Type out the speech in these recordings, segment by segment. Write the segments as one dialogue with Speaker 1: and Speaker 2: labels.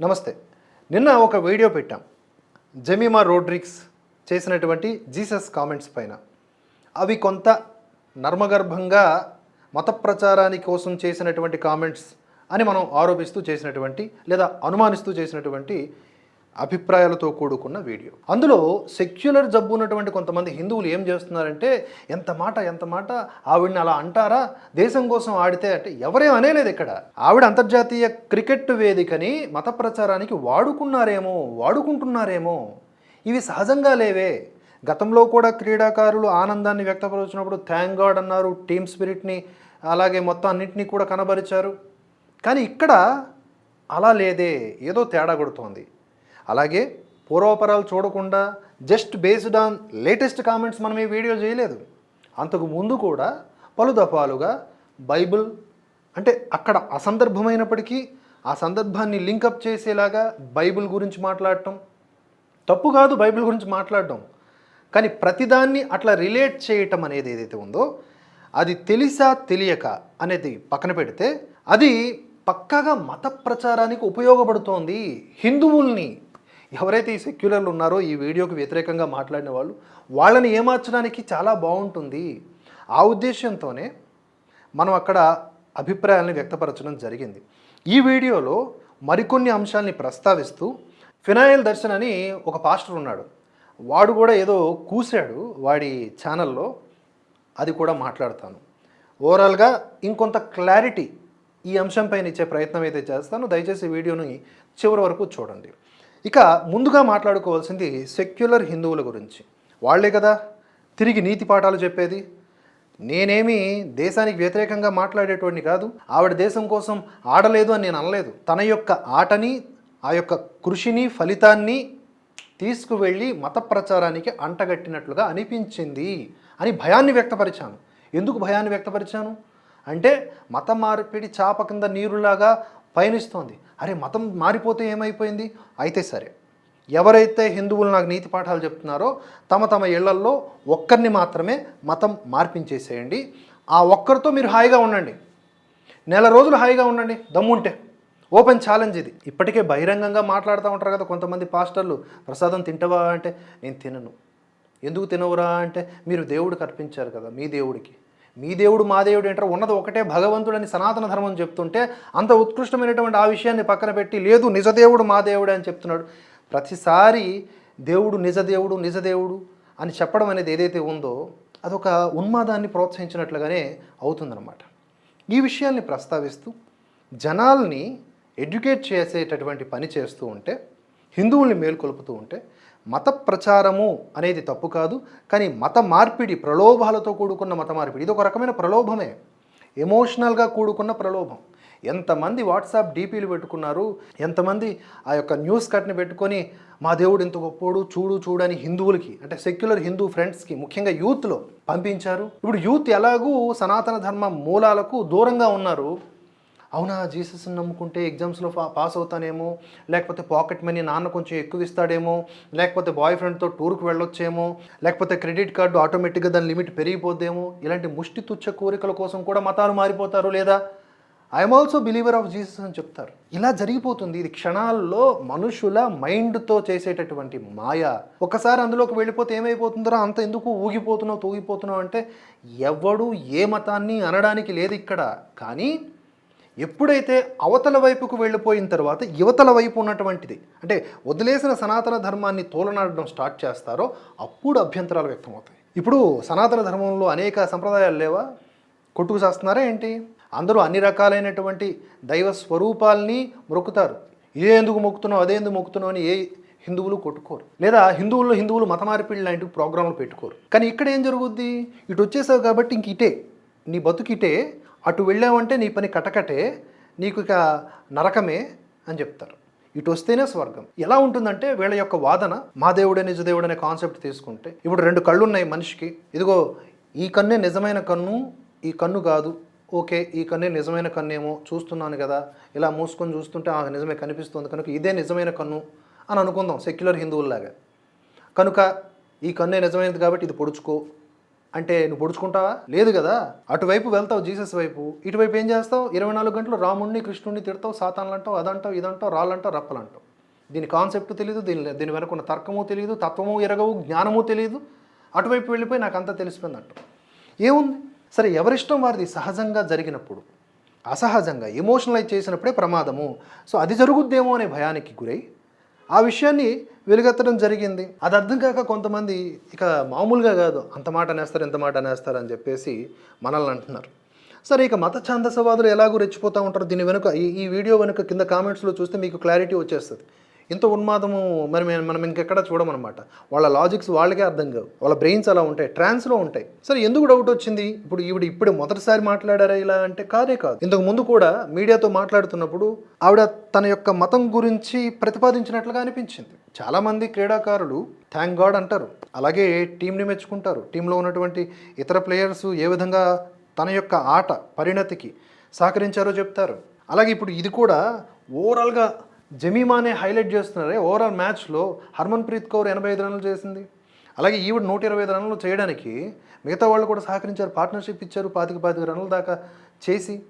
Speaker 1: నమస్తే. నిన్న ఒక వీడియో పెట్టాం. జమీమా రోడ్రిక్స్ చేసినటువంటి జీసస్ కామెంట్స్ పైన. అవి కొంత నర్మగర్భంగా మత ప్రచారాని కోసం చేసినటువంటి కామెంట్స్ అని మనం ఆరోపిస్తూ చేసినటువంటి లేదా అనుమానిస్తూ చేసినటువంటి అభిప్రాయాలతో కూడుకున్న వీడియో. అందులో సెక్యులర్ జబ్బు ఉన్నటువంటి కొంతమంది హిందువులు ఏం చేస్తున్నారంటే ఎంత మాట ఎంత మాట ఆవిడని అలా అంటారా? దేశం కోసం ఆడితే అంటే ఎవరేం అనేలేదు ఇక్కడ. ఆవిడ అంతర్జాతీయ క్రికెట్ వేదికని మత ప్రచారానికి వాడుకున్నారేమో వాడుకుంటున్నారేమో. ఇవి సహజంగా లేవే. గతంలో కూడా క్రీడాకారులు ఆనందాన్ని వ్యక్తపరుచినప్పుడు థ్యాంక్ గాడ్ అన్నారు టీమ్ స్పిరిట్ని అలాగే మొత్తం అన్నింటినీ కూడా కనబరిచారు. కానీ ఇక్కడ అలా లేదే. ఏదో తేడా కొడుతోంది. అలాగే పూర్వపరాలు చూడకుండా just based on latest comments మనం ఈ వీడియో చేయలేదు. అంతకు ముందు కూడా పలు దఫాలుగా బైబిల్ అంటే అక్కడ అసందర్భమైనప్పటికీ ఆ సందర్భాన్ని లింకప్ చేసేలాగా బైబిల్ గురించి మాట్లాడటం. తప్పు కాదు బైబిల్ గురించి మాట్లాడటం కానీ ప్రతిదాన్ని అట్లా రిలేట్ చేయటం అనేది ఏదైతే ఉందో అది తెలిసా తెలియక అనేది పక్కన పెడితే అది పక్కగా మత ప్రచారానికి ఉపయోగపడుతోంది. హిందువుల్ని ఎవరైతే ఈ సెక్యులర్లు ఉన్నారో ఈ వీడియోకి వ్యతిరేకంగా మాట్లాడిన వాళ్ళు వాళ్ళని ఏమార్చడానికి చాలా బాగుంటుంది. ఆ ఉద్దేశంతోనే మనం అక్కడ అభిప్రాయాలను వ్యక్తపరచడం జరిగింది. ఈ వీడియోలో మరికొన్ని అంశాల్ని ప్రస్తావిస్తూ ఫినాయిల్ దర్శన్ అని ఒక పాస్టర్ ఉన్నాడు. వాడు కూడా ఏదో కూశాడు వాడి ఛానల్లో. అది కూడా మాట్లాడతాను. ఓవరాల్గా ఇంకొంత క్లారిటీ ఈ అంశంపైన ఇచ్చే ప్రయత్నం అయితే చేస్తాను. దయచేసి వీడియోని చివరి వరకు చూడండి. ఇక ముందుగా మాట్లాడుకోవాల్సింది సెక్యులర్ హిందువుల గురించి. వాళ్ళే కదా తిరిగి నీతి పాఠాలు చెప్పేది. నేనేమి దేశానికి వ్యతిరేకంగా మాట్లాడేటోడిని కాదు. ఆవిడ దేశం కోసం ఆడలేదు అని నేను అనలేదు. తన యొక్క ఆటని ఆ యొక్క కృషిని ఫలితాన్ని తీసుకువెళ్ళి మత ప్రచారానికి అంటగట్టినట్లుగా అనిపించింది అని భయాన్ని వ్యక్తపరిచాను. ఎందుకు భయాన్ని వ్యక్తపరిచాను? అంటే మత మార్పిడి చాప కింద నీరులాగా పయనిస్తోంది. అరే మతం మారిపోతే ఏమైపోయింది? అయితే సరే. ఎవరైతే హిందువులు నాకు నీతి పాఠాలు చెప్తున్నారో తమ తమ ఇళ్ళల్లో ఒక్కరిని మాత్రమే మతం మార్పించేసేయండి. ఆ ఒక్కరితో మీరు హాయిగా ఉండండి. నెల రోజులు హాయిగా ఉండండి. దమ్ముంటే. ఓపెన్ ఛాలెంజ్ ఇది. ఇప్పటికే బహిరంగంగా మాట్లాడుతూ ఉంటారు కదా కొంతమంది పాస్టర్లు. ప్రసాదం తింటవా అంటే నేను తినను. ఎందుకు తినవురా? అంటే మీరు దేవుడికి అర్పించారు కదా మీ దేవుడికి. మీ దేవుడు మా దేవుడు అంటారు ఉన్నది ఒకటే భగవంతుడని సనాతన ధర్మం చెప్తుంటే అంత ఉత్కృష్టమైనటువంటి ఆ విషయాన్ని పక్కన పెట్టి లేదు నిజదేవుడు మా దేవుడు అని చెప్తున్నాడు. ప్రతిసారి దేవుడు నిజదేవుడు నిజదేవుడు అని చెప్పడం అనేది ఏదైతే ఉందో అదొక ఉన్మాదాన్ని ప్రోత్సహించినట్లుగానే అవుతుందన్నమాట. ఈ విషయాల్ని ప్రస్తావిస్తూ జనాల్ని ఎడ్యుకేట్ చేసేటటువంటి పని చేస్తూ ఉంటే హిందువుల్ని మేల్కొల్పుతూ ఉంటే మత ప్రచారము అనేది తప్పు కాదు కానీ మత మార్పిడి ప్రలోభాలతో కూడుకున్న మత మార్పిడి. ఇది ఒక రకమైన ప్రలోభమే. ఎమోషనల్గా కూడుకున్న ప్రలోభం. ఎంతమంది వాట్సాప్ డీపీలు పెట్టుకున్నారు ఎంతమంది ఆ యొక్క న్యూస్ కట్ని పెట్టుకొని మా దేవుడు ఇంత గొప్పోడు చూడు చూడని హిందువులకి అంటే సెక్యులర్ హిందూ ఫ్రెండ్స్కి ముఖ్యంగా యూత్లో పంపించారు. ఇప్పుడు యూత్ ఎలాగూ సనాతన ధర్మ మూలాలకు దూరంగా ఉన్నారు. అవునా జీసస్ని నమ్ముకుంటే ఎగ్జామ్స్లో పాస్ అవుతానేమో? లేకపోతే పాకెట్ మనీ నాన్న కొంచెం ఎక్కువ ఇస్తాడేమో? లేకపోతే బాయ్ ఫ్రెండ్తో టూర్కి వెళ్ళొచ్చేమో? లేకపోతే క్రెడిట్ కార్డు ఆటోమేటిక్గా దాని లిమిట్ పెరిగిపోద్దేమో? ఇలాంటి ముష్టి తుచ్చ కోరికల కోసం కూడా మతాలు మారిపోతారు లేదా? I'm also believer of Jesus అని చెప్తారు. ఇలా జరిగిపోతుంది. ఇది క్షణాల్లో మనుషుల మైండ్తో చేసేటటువంటి మాయ. ఒకసారి అందులోకి వెళ్ళిపోతే ఏమైపోతుందో అంత ఎందుకు ఊగిపోతున్నావు తూగిపోతున్నావు అంటే ఎవడు ఏ మతాన్ని అనడానికి లేదు ఇక్కడ. కానీ ఎప్పుడైతే అవతల వైపుకు వెళ్ళిపోయిన తర్వాత యువతల వైపు ఉన్నటువంటిది అంటే వదిలేసిన సనాతన ధర్మాన్ని తోలనాడడం స్టార్ట్ చేస్తారో అప్పుడు అభ్యంతరాలు వ్యక్తమవుతాయి. ఇప్పుడు సనాతన ధర్మంలో అనేక సంప్రదాయాలు లేవా? కొట్టుకు చేస్తున్నారా ఏంటి? అందరూ అన్ని రకాలైనటువంటి దైవ స్వరూపాల్ని మొక్కుతారు. ఇదే ఎందుకు మొక్కుతున్నావు అదే ఎందుకు మొక్కుతున్నావు అని ఏ హిందువులు కొట్టుకోరు. లేదా హిందువుల్లో హిందువులు మత మార్పిడి లాంటి ప్రోగ్రాంలు పెట్టుకోరు. కానీ ఇక్కడ ఏం జరుగుద్ది? ఇటు వచ్చేసావు కాబట్టి ఇంక ఇటే. నీ బతుకిటే అటు వెళ్ళావంటే నీ పని కటకటే నీకు ఇక నరకమే అని చెప్తారు. ఇటు వస్తేనే స్వర్గం. ఎలా ఉంటుందంటే వీళ్ళ యొక్క వాదన మా దేవుడే నిజదేవుడు అనే కాన్సెప్ట్ తీసుకుంటే ఇప్పుడు రెండు కళ్ళు ఉన్నాయి మనిషికి. ఇదిగో ఈ కన్నే నిజమైన కన్ను ఈ కన్ను కాదు. ఓకే ఈ కన్నే నిజమైన కన్నేమో చూస్తున్నాను కదా. ఇలా మూసుకొని చూస్తుంటే ఆ నిజమే కనిపిస్తుంది. కనుక ఇదే నిజమైన కన్ను అని అనుకుందాం సెక్యులర్ హిందువుల్లాగా. కనుక ఈ కన్నే నిజమైనది కాబట్టి ఇది పొడుచుకో. అంటే నువ్వు పొడుచుకుంటావా? లేదు కదా. అటువైపు వెళ్తావు జీసస్ వైపు. ఇటువైపు ఏం చేస్తావు? ఇరవై నాలుగు గంటలు రాముణ్ణి కృష్ణుడిని తిడతావు సాతాన్లు అంటావు అదంటావు ఇదంటావు రాళ్ళంటావు రప్పలంటావు. దీని కాన్సెప్ట్ తెలియదు దీని దీని వెనక ఉన్న తర్కము తెలియదు తత్వము ఎరగవు జ్ఞానము తెలియదు అటువైపు వెళ్ళిపోయి నాకు అంతా తెలిసిపోయింది అంటావు ఏముంది? సరే ఎవరిష్టం వారిది సహజంగా జరిగినప్పుడు? అసహజంగా ఎమోషనలైజ్ చేసినప్పుడే ప్రమాదము. సో అది జరుగుద్దేమో అనే భయానికి గురై ఆ విషయాన్ని వెలుగెత్తడం జరిగింది. అది అర్థం కాక కొంతమంది ఇక మామూలుగా కాదు అంత మాట అనేస్తారు ఇంత మాట అనేస్తారు అని చెప్పేసి మనల్ని అంటున్నారు. సరే ఇక మత ఛాందసవాదులు ఎలాగో రెచ్చిపోతూ ఉంటారు? దీని వెనుక ఈ ఈ వీడియో వెనుక కింద కామెంట్స్లో చూస్తే మీకు క్లారిటీ వచ్చేస్తుంది. ఇంత ఉన్మాదము మరి మనం ఇంకెక్కడ చూడమన్నమాట వాళ్ళ లాజిక్స్ వాళ్ళకే అర్థం కావు. వాళ్ళ బ్రెయిన్స్ అలా ఉంటాయి. ట్రాన్స్లో ఉంటాయి. సరే ఎందుకు డౌట్ వచ్చింది? ఇప్పుడు ఈవిడ ఇప్పుడు మొదటిసారి మాట్లాడారా ఇలా అంటే కాదే కాదు. ఇంతకు ముందు కూడా మీడియాతో మాట్లాడుతున్నప్పుడు ఆవిడ తన యొక్క మతం గురించి ప్రతిపాదించినట్లుగా అనిపించింది. చాలామంది క్రీడాకారులు థ్యాంక్ గాడ్ అంటారు. అలాగే టీంని మెచ్చుకుంటారు. టీంలో ఉన్నటువంటి ఇతర ప్లేయర్స్ ఏ విధంగా తన యొక్క ఆట పరిణతికి సహకరించారో చెప్తారు. అలాగే ఇప్పుడు ఇది కూడా ఓవరాల్గా జమీమానే హైలైట్ చేస్తున్నారే. ఓవరాల్ మ్యాచ్లో హర్మన్ ప్రీత్ కౌర్ ఎనభై ఐదు రన్లు చేసింది. అలాగే ఈవిడ నూట ఇరవై ఐదు రన్లు చేయడానికి మిగతా వాళ్ళు కూడా సహకరించారు. పార్ట్నర్షిప్ ఇచ్చారు. పాతిక పాతిక రన్ల దాకా చేసి.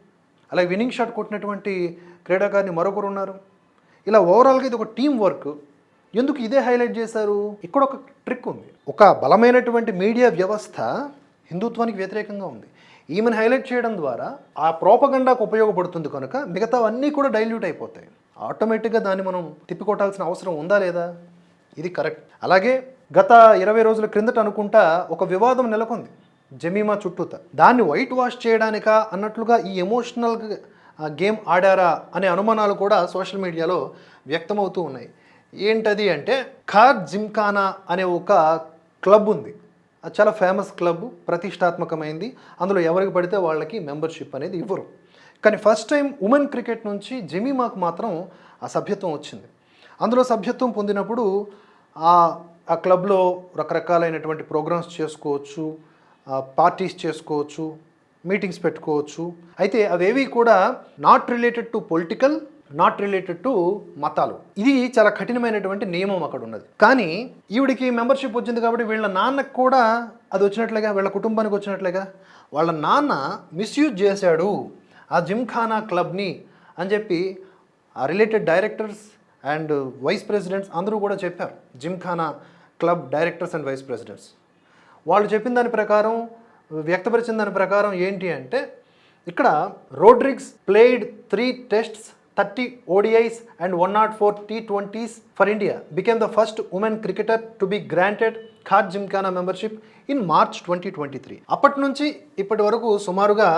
Speaker 1: అలాగే విన్నింగ్ షాట్ కొట్టినటువంటి క్రీడాకారిని మరొకరు ఉన్నారు. ఇలా ఓవరాల్గా ఇది ఒక టీం వర్క్. ఎందుకు ఇదే హైలైట్ చేశారు? ఇక్కడ ఒక ట్రిక్ ఉంది. ఒక బలమైనటువంటి మీడియా వ్యవస్థ హిందుత్వానికి వ్యతిరేకంగా ఉంది. ఈమెను హైలైట్ చేయడం ద్వారా ఆ ప్రోపగండాకు ఉపయోగపడుతుంది కనుక మిగతావన్నీ కూడా డైల్యూట్ అయిపోతాయి. ఆటోమేటిక్గా దాన్ని మనం తిప్పికొట్టాల్సిన అవసరం ఉందా లేదా? ఇది కరెక్ట్. అలాగే గత ఇరవై రోజుల క్రిందట అనుకుంటా ఒక వివాదం నెలకొంది. జమీమా చుట్టూత. దాన్ని వైట్ వాష్ చేయడానికా అన్నట్లుగా ఈ ఎమోషనల్ గేమ్ ఆడారా అనే అనుమానాలు కూడా సోషల్ మీడియాలో వ్యక్తమవుతూ ఉన్నాయి. ఏంటది అంటే ఖార్ జిమ్ఖానా అనే ఒక క్లబ్ ఉంది. అది చాలా ఫేమస్ క్లబ్ ప్రతిష్టాత్మకమైంది. అందులో ఎవరికి పడితే వాళ్ళకి మెంబర్షిప్ అనేది ఇవ్వరు. కానీ ఫస్ట్ టైం ఉమెన్ క్రికెట్ నుంచి జమీమాకు మాత్రం ఆ సభ్యత్వం వచ్చింది. అందులో సభ్యత్వం పొందినప్పుడు ఆ ఆ క్లబ్లో రకరకాలైనటువంటి ప్రోగ్రామ్స్ చేసుకోవచ్చు పార్టీస్ చేసుకోవచ్చు మీటింగ్స్ పెట్టుకోవచ్చు. అయితే అవేవి కూడా not related to political not related to మతాలు. ఇది చాలా కఠినమైనటువంటి నియమం అక్కడ ఉన్నది. కానీ ఈవిడికి మెంబర్షిప్ వచ్చింది కాబట్టి వీళ్ళ నాన్నకు కూడా అది వచ్చినట్లుగా? వీళ్ళ కుటుంబానికి వచ్చినట్లుగా? వాళ్ళ నాన్న మిస్యూజ్ చేశాడు. ఆ జిమ్ఖానా క్లబ్ని అని చెప్పి ఆ related directors and vice presidents అందరూ కూడా చెప్పారు. Gymkhana club directors and vice presidents. వాళ్ళు చెప్పిన దాని ప్రకారం వ్యక్తపరిచిన దాని ప్రకారం ఏంటి అంటే ఇక్కడ Rodrigues played three tests thirty ODIs and one not four T twenties for India became the first women cricketer to be granted Khar Gymkhana membership in March twenty twenty three. అప్పటి నుంచి ఇప్పటి వరకు సుమారుగా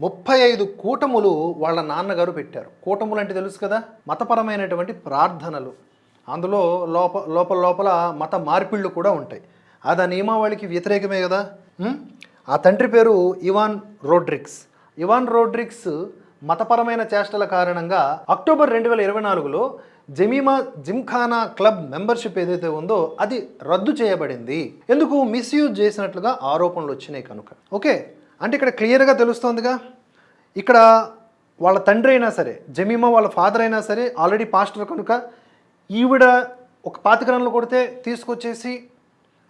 Speaker 1: ముప్పై ఐదు కూటములు వాళ్ళ నాన్నగారు పెట్టారు. కూటములు అంటే తెలుసు కదా? మతపరమైనటువంటి ప్రార్థనలు. అందులో లోప లోపల లోపల మత మార్పిళ్ళు కూడా ఉంటాయి. అది ఆ నియమావళికి వ్యతిరేకమే కదా? ఆ తండ్రి పేరు ఇవాన్ రోడ్రిక్స్. ఇవాన్ రోడ్రిక్స్ మతపరమైన చేష్టల కారణంగా అక్టోబర్ రెండు వేల ఇరవై నాలుగులో జమీమా జిమ్ఖానా క్లబ్ మెంబర్షిప్ ఏదైతే ఉందో అది రద్దు చేయబడింది. ఎందుకు? మిస్యూజ్ చేసినట్లుగా ఆరోపణలు వచ్చినాయి కనుక. ఓకే? అంటే ఇక్కడ క్లియర్గా తెలుస్తోందిగా. ఇక్కడ వాళ్ళ తండ్రి అయినా సరే జమీమా వాళ్ళ ఫాదర్ అయినా సరే ఆల్రెడీ పాస్టర్ కనుక ఈవిడ ఒక పాతిక కొడితే తీసుకొచ్చేసి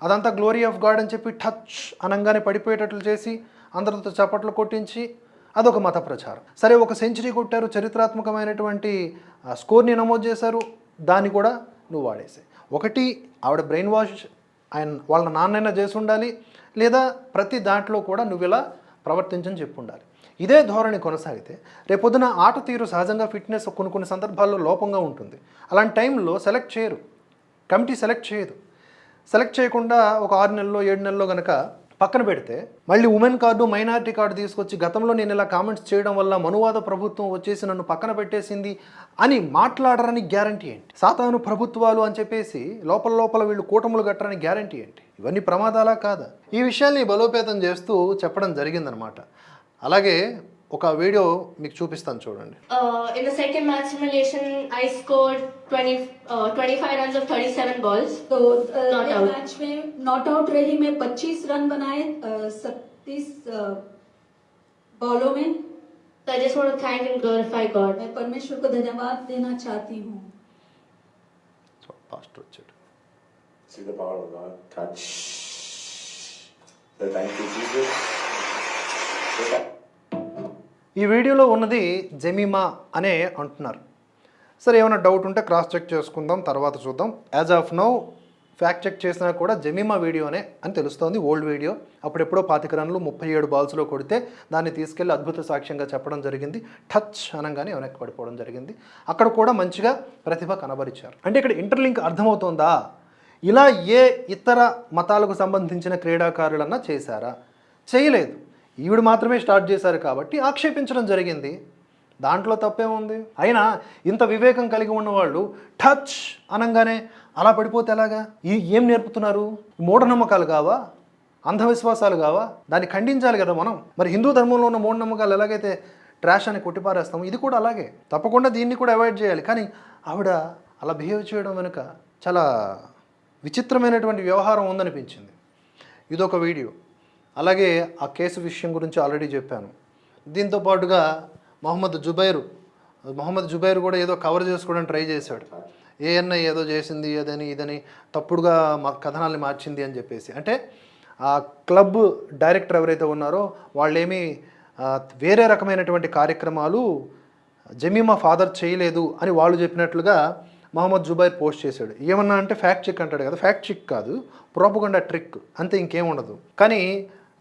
Speaker 1: అదంతా గ్లోరీ ఆఫ్ గాడ్ అని చెప్పి టచ్ అనంగానే పడిపోయేటట్లు చేసి అందరితో చప్పట్లు కొట్టించి అదొక మత ప్రచారం. సరే ఒక సెంచరీ కొట్టారు చరిత్రాత్మకమైనటువంటి స్కోర్ని నమోదు చేశారు దాన్ని కూడా నువ్వు వాడేసే. ఒకటి ఆవిడ బ్రెయిన్ వాష్ ఆయన వాళ్ళ నాన్నైనా చేసి ఉండాలి లేదా ప్రతి దాంట్లో కూడా నువ్వు ఇలా ప్రవర్తించని చెప్పు ఉండాలి ఇదే ధోరణి కొనసాగితే రేపొద్దున ఆట తీరు సహజంగా ఫిట్నెస్ కొన్ని కొన్ని సందర్భాల్లో లోపంగా ఉంటుంది. అలాంటి టైంలో సెలెక్ట్ చేయరు. కమిటీ సెలెక్ట్ చేయదు. సెలెక్ట్ చేయకుండా ఒక ఆరు నెలల్లో ఏడు నెలలో గనక పక్కన పెడితే మళ్ళీ ఉమెన్ కార్డు మైనారిటీ కార్డు తీసుకొచ్చి గతంలో నేను ఇలా కామెంట్స్ చేయడం వల్ల మనువాద ప్రభుత్వం వచ్చేసి నన్ను పక్కన పెట్టేసింది అని మాట్లాడరని గ్యారంటీ ఏంటి? సాతాను ప్రభుత్వాలు అని చెప్పేసి లోపల లోపల వీళ్ళు కూటములు కట్టరని గ్యారంటీ ఏంటి? ఇవన్నీ ప్రమాదాలా కాదా ఈ విషయాల్ని బలోపేతం చేస్తూ చెప్పడం జరిగిందనమాట అలాగే ఒక వీడియో మీకు చూపిస్తాను చూడండి
Speaker 2: Uh, in the second match simulation, I scored 20, uh, 25 runs of 37 balls.
Speaker 3: तो अ,
Speaker 2: Not
Speaker 3: एक
Speaker 2: out.
Speaker 3: मैच में नॉट आउट रही मैं 25 रन बनाए सत्तीस बॉलों में
Speaker 2: So I just want to thank and glorify God.
Speaker 3: मैं परमेश्वर को धन्यवाद देना चाहती हूँ
Speaker 1: పాస్టర్ వచ్చాడు
Speaker 4: See the power of God. Touch. So thank you, Jesus.
Speaker 1: ఈ వీడియోలో ఉన్నది జమీమా అనే అంటున్నారు. సరే ఏమైనా డౌట్ ఉంటే క్రాస్ చెక్ చేసుకుందాం తర్వాత చూద్దాం. As of now fact check చేసినా కూడా జమీమా వీడియోనే అని తెలుస్తోంది ఓల్డ్ వీడియో అప్పుడెప్పుడో పాతిక రన్లు ముప్పై ఏడు బాల్స్లో కొడితే దాన్ని తీసుకెళ్ళి అద్భుత సాక్ష్యంగా చెప్పడం జరిగింది. టచ్ అనగానే వెనక్కి పడిపోవడం జరిగింది. అక్కడ కూడా మంచిగా ప్రతిభ కనబరిచారు. అంటే ఇక్కడ ఇంటర్లింక్ అర్థమవుతోందా? ఇలా ఏ ఇతర మతాలకు సంబంధించిన క్రీడాకారులన్నా చేశారా? చేయలేదు. ఈవిడ మాత్రమే స్టార్ట్ చేశారు కాబట్టి ఆక్షేపించడం జరిగింది. దాంట్లో తప్పేముంది అయినా ఇంత వివేకం కలిగి ఉన్నవాళ్ళు టచ్ అనగానే అలా పడిపోతే ఎలాగా? ఈ ఏం నేర్పుతున్నారు? మూఢనమ్మకాలు కావా? అంధవిశ్వాసాలు కావా? దాన్ని ఖండించాలి కదా మనం. మరి హిందూ ధర్మంలో ఉన్న మూఢనమ్మకాలు ఎలాగైతే ట్రాష్ అని కొట్టిపారేస్తాం ఇది కూడా అలాగే. తప్పకుండా దీన్ని కూడా అవాయిడ్ చేయాలి. కానీ ఆవిడ అలా బిహేవ్ చేయడం వెనుక చాలా విచిత్రమైనటువంటి వ్యవహారం ఉందనిపించింది. ఇదొక వీడియో. అలాగే ఆ కేసు విషయం గురించి ఆల్రెడీ చెప్పాను. దీంతో పాటుగా మొహమ్మద్ జుబైరు మొహమ్మద్ జుబైర్ కూడా ఏదో కవర్ చేసుకోవడానికి ట్రై చేశాడు. ఏఎన్ఐ ఏదో చేసింది అదని ఇదని తప్పుడుగా మా కథనాల్ని మార్చింది అని చెప్పేసి. అంటే ఆ క్లబ్ డైరెక్టర్ ఎవరైతే ఉన్నారో వాళ్ళేమి వేరే రకమైనటువంటి కార్యక్రమాలు జమీమా ఫాదర్ చేయలేదు అని వాళ్ళు చెప్పినట్లుగా మహమ్మద్ జుబైర్ పోస్ట్ చేశాడు. ఏమన్నా అంటే ఫ్యాక్ట్ చెక్ అంటాడు కదా. ఫ్యాక్ట్ చెక్ కాదు. ప్రోపగండా ట్రిక్ అంతే ఇంకేం ఉండదు. కానీ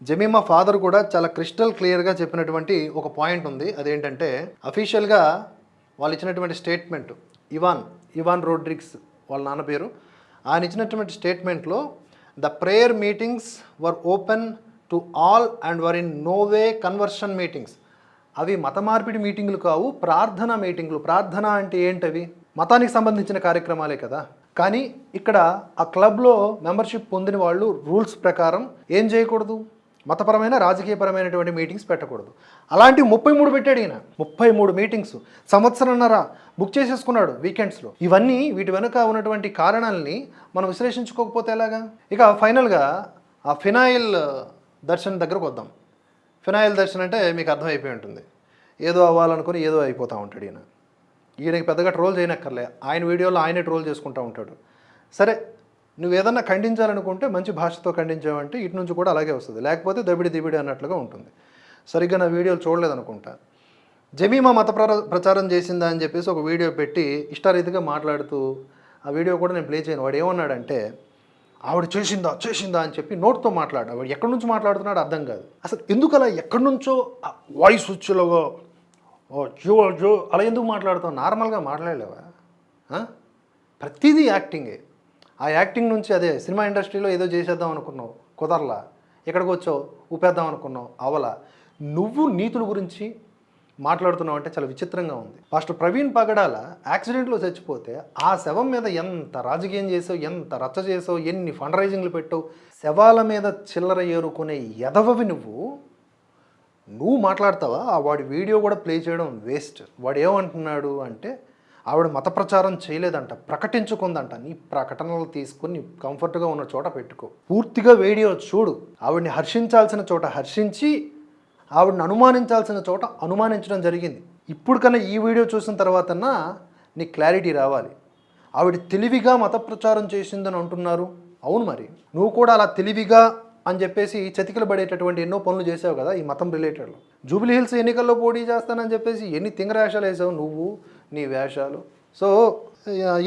Speaker 1: జమీమా ఫాదర్ కూడా చాలా క్రిస్టల్ క్లియర్గా చెప్పినటువంటి ఒక పాయింట్ ఉంది. అదేంటంటే అఫీషియల్గా వాళ్ళు ఇచ్చినటువంటి స్టేట్మెంట్ ఇవాన్ ఇవాన్ రోడ్రిక్స్ వాళ్ళ నాన్న పేరు. ఆయన ఇచ్చినటువంటి స్టేట్మెంట్లో the prayer meetings were open to all and were in no way conversion meetings అవి మత మార్పిడి మీటింగులు కావు ప్రార్థన మీటింగులు ప్రార్థన అంటే ఏంటవి? మతానికి సంబంధించిన కార్యక్రమాలే కదా. కానీ ఇక్కడ ఆ క్లబ్లో మెంబర్షిప్ పొందిన వాళ్ళు రూల్స్ ప్రకారం ఏం చేయకూడదు? మతపరమైన రాజకీయపరమైనటువంటి మీటింగ్స్ పెట్టకూడదు. అలాంటి ముప్పై మూడు పెట్టాడు ఈయన. ముప్పై మూడు మీటింగ్స్. సంవత్సరంన్నర బుక్ చేసేసుకున్నాడు వీకెండ్స్లో. ఇవన్నీ వీటి వెనుక ఉన్నటువంటి కారణాలని మనం విశ్లేషించుకోకపోతే ఎలాగా? ఇక ఫైనల్గా ఆ ఫినాయిల్ దర్శన్ దగ్గరకు వద్దాం. ఫినాయిల్ దర్శన్ అంటే మీకు అర్థమైపోయి ఉంటుంది. ఏదో అవ్వాలనుకుని ఏదో అయిపోతూ ఉంటాడు ఈయన. ఈయనకి పెద్దగా ట్రోల్ చేయనక్కర్లే. ఆయన వీడియోలో ఆయనే ట్రోల్ చేసుకుంటూ ఉంటాడు. సరే నువ్వు ఏదన్నా ఖండించాలనుకుంటే మంచి భాషతో ఖండించావంటే ఇటు నుంచి కూడా అలాగే వస్తుంది. లేకపోతే దబిడి దిబిడి అన్నట్లుగా ఉంటుంది. సరిగ్గా నా వీడియోలు చూడలేదనుకుంటా. జమీమా మత ప్ర- ప్రచారం చేసిందా అని చెప్పేసి ఒక వీడియో పెట్టి ఇష్టారీతిగా మాట్లాడుతూ ఆ వీడియో కూడా నేను ప్లే చేయను. వాడు ఏమన్నాడంటే ఆవిడ చేసిందా చేసిందా అని చెప్పి నోట్తో మాట్లాడు. ఆవిడ ఎక్కడి నుంచి మాట్లాడుతున్నాడు అర్థం కాదు. అసలు ఎందుకు అలా ఎక్కడి నుంచో వాయిస్ వచ్చేలో ఓ జో జో. అలా ఎందుకు మాట్లాడతావు నార్మల్గా మాట్లాడలేవా? ప్రతిదీ యాక్టింగే. ఆ యాక్టింగ్ నుంచి అదే సినిమా ఇండస్ట్రీలో ఏదో చేసేద్దాం అనుకున్నావు కుదరలా. ఎక్కడికి వచ్చావు? ఊపేద్దాం అనుకున్నావు అవలా. నువ్వు నీతుల గురించి మాట్లాడుతున్నావు అంటే చాలా విచిత్రంగా ఉంది. పాస్టర్ ప్రవీణ్ పగడాల యాక్సిడెంట్లో చచ్చిపోతే ఆ శవం మీద ఎంత రాజకీయం చేసావు ఎంత రచ్చ చేసావు ఎన్ని ఫండ్ రైజింగ్లు పెట్టావు శవాల మీద చిల్లర ఏరుకునే ఎదవవి నువ్వు నువ్వు మాట్లాడతావా? ఆ వాడి వీడియో కూడా ప్లే చేయడం వేస్ట్. వాడు ఏమంటున్నాడు అంటే ఆవిడ మత ప్రచారం చేయలేదంట ప్రకటించుకుందంట. నీ ప్రకటనలు తీసుకుని కంఫర్ట్గా ఉన్న చోట పెట్టుకో. పూర్తిగా వీడియో చూడు. ఆవిడని హర్షించాల్సిన చోట హర్షించి ఆవిడని అనుమానించాల్సిన చోట అనుమానించడం జరిగింది. ఇప్పుడు కన్నా ఈ వీడియో చూసిన తర్వాతన్నా నీకు క్లారిటీ రావాలి. ఆవిడ తెలివిగా మత ప్రచారం చేసిందని అంటున్నారు. అవును మరి. నువ్వు కూడా అలా తెలివిగా అని చెప్పేసి చతికిల పడేటటువంటి ఎన్నో పనులు చేసావు కదా ఈ మతం రిలేటెడ్లో. జూబిలీ హిల్స్ ఎన్నికల్లో పోటీ చేస్తానని చెప్పేసి ఎన్ని తింగరాశాలు వేసావు నువ్వు నీ వేషాలు? సో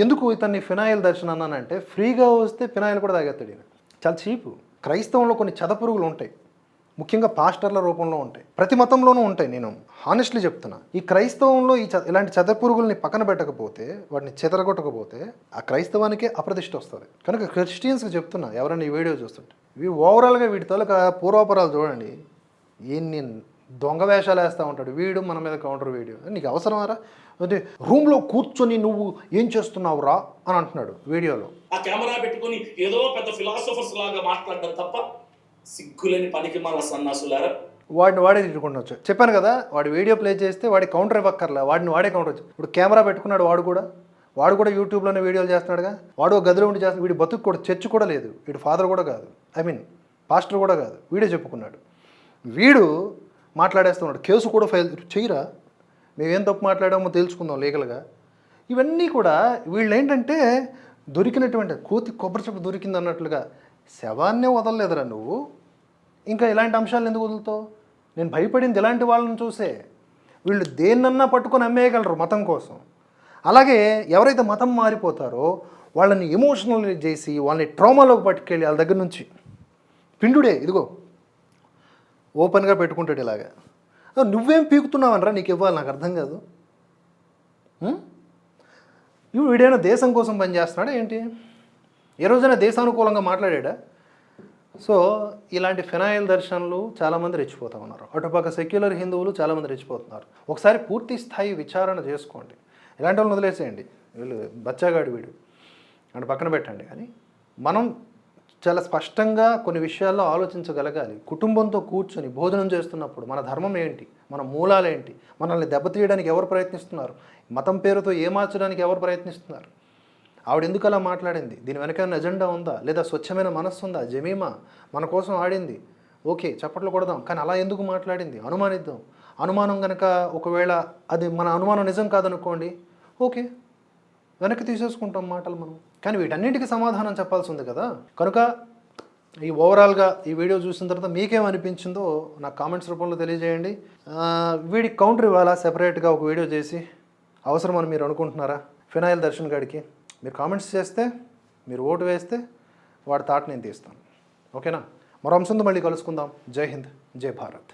Speaker 1: ఎందుకు ఇతన్ని ఫినాయిల్ దర్శనం అన్నానంటే ఫ్రీగా వస్తే ఫినాయిల్ కూడా తాగేస్తాడు ఈయన. చాలా చీపు. క్రైస్తవంలో కొన్ని చదపురుగులు ఉంటాయి. ముఖ్యంగా పాస్టర్ల రూపంలో ఉంటాయి. ప్రతి మతంలోనూ ఉంటాయి. నేను హానెస్ట్లీ చెప్తున్నా. ఈ క్రైస్తవంలో ఈ ఇలాంటి చదపురుగుల్ని పక్కన పెట్టకపోతే వాటిని చెదరగొట్టకపోతే ఆ క్రైస్తవానికే అప్రతిష్ట వస్తుంది. కనుక క్రిస్టియన్స్కి చెప్తున్నా ఎవరైనా ఈ వీడియో చూస్తుంటే. ఇవి ఓవరాల్గా వీటి తాలూకా పూర్వాపరాలు చూడండి. ఎన్ని దొంగ వేషాలు వేస్తూ ఉంటాడు. వీడు మన మీద కౌంటర్ వీడియో. నీకు అవసరమారా? అంటే రూమ్లో కూర్చొని నువ్వు ఏం చేస్తున్నావురా అని అంటున్నాడు వీడియోలో.
Speaker 5: ఆ కెమెరా పెట్టుకొని ఏదో పెద్ద ఫిలాసఫర్స్ లాగా మాట్లాడడం తప్ప సిగ్గులేని పనికి మన సన్నాసులారా.
Speaker 1: వాడిని వాడే తిట్టుకుంటూ చెప్పాను కదా వాడి వీడియో ప్లే చేస్తే వాడి కౌంటర్ ఇవ్వక్కర్లే. వాడిని వాడే కౌంటర్ వచ్చు ఇప్పుడు కెమెరా పెట్టుకున్నాడు వాడు కూడా. వాడు కూడా యూట్యూబ్లోనే వీడియోలు చేస్తున్నాడుగా. వాడు గదిలో ఉండి చేస్తున్నాడు వీడి బతుకు కూడా చర్చ్ కూడా లేదు. వీడి ఫాదర్ కూడా కాదు. ఐ మీన్ పాస్టర్ కూడా కాదు. వీడే చెప్పుకున్నాడు. వీడు మాట్లాడేస్తున్నాడు. కేసు కూడా ఫైల్ చేయరా మేమేం తప్పు మాట్లాడామో తెలుసుకుందాం లీగల్గా. ఇవన్నీ కూడా వీళ్ళు ఏంటంటే దొరికినటువంటి కోతి కొబ్బరి చెప్పు దొరికింది అన్నట్లుగా. శవాన్నే వదలలేదురా నువ్వు. ఇంకా ఇలాంటి అంశాలు ఎందుకు వదులుతావు? నేను భయపడింది ఇలాంటి వాళ్ళని చూసే. వీళ్ళు దేన్నన్నా పట్టుకొని అమ్మేయగలరు మతం కోసం. అలాగే ఎవరైతే మతం మారిపోతారో వాళ్ళని ఎమోషనల్ చేసి వాళ్ళని ట్రామాలోకి పట్టుకెళ్ళి వాళ్ళ దగ్గర నుంచి పిండుడే ఇదిగో ఓపెన్గా పెట్టుకుంటాడు ఇలాగా. నువ్వేం పీకుతున్నావనరా? నీకు ఇవ్వాలి నాకు అర్థం కాదు. నువ్వు ఇప్పుడు వీడైనా దేశం కోసం పనిచేస్తున్నాడా ఏంటి? ఏ రోజైనా దేశానుకూలంగా మాట్లాడా సో ఇలాంటి ఫినాయిల్ దర్శనలు చాలామంది రెచ్చిపోతూ ఉన్నారు. అటుపక్క సెక్యులర్ హిందువులు చాలామంది రెచ్చిపోతున్నారు. ఒకసారి పూర్తి స్థాయి విచారణ చేసుకోండి. ఇలాంటి వాళ్ళని వదిలేసేయండి. వీళ్ళు బచ్చాగాడు వీడు. అంటే పక్కన పెట్టండి. కానీ మనం చాలా స్పష్టంగా కొన్ని విషయాల్లో ఆలోచించగలగాలి. కుటుంబంతో కూర్చొని భోజనం చేస్తున్నప్పుడు మన ధర్మం ఏంటి? మన మూలాలు ఏంటి? మనల్ని దెబ్బతీయడానికి ఎవరు ప్రయత్నిస్తున్నారు? మతం పేరుతో ఏమార్చడానికి ఎవరు ప్రయత్నిస్తున్నారు? ఆవిడ ఎందుకు అలా మాట్లాడింది? దీని వెనక ఎజెండా ఉందా? లేదా స్వచ్ఛమైన మనస్సు ఉందా? జమీమా? మన కోసం ఆడింది. ఓకే చప్పట్లు కొడదాం. కానీ అలా ఎందుకు మాట్లాడింది? అనుమానిద్దాం. అనుమానం కనుక ఒకవేళ అది మన అనుమానం నిజం కాదనుకోండి ఓకే వెనక్కి తీసేసుకుంటాం మాటలు మనం. కానీ వీటన్నిటికీ సమాధానం చెప్పాల్సి ఉంది కదా. కనుక ఈ ఓవరాల్గా ఈ వీడియో చూసిన తర్వాత మీకేమనిపించిందో నాకు కామెంట్స్ రూపంలో తెలియజేయండి. వీడి కౌంటర్ ఇవ్వాలా సెపరేట్గా ఒక వీడియో చేసి అవసరమని మీరు అనుకుంటున్నారా? ఫినాయిల్ దర్శన్ గడికి మీరు కామెంట్స్ చేస్తే మీరు ఓటు వేస్తే వాడి తాట నేను తీస్తాను. ఓకేనా? మరో అంశంతో మళ్ళీ కలుసుకుందాం. జై హింద్ జై భారత్.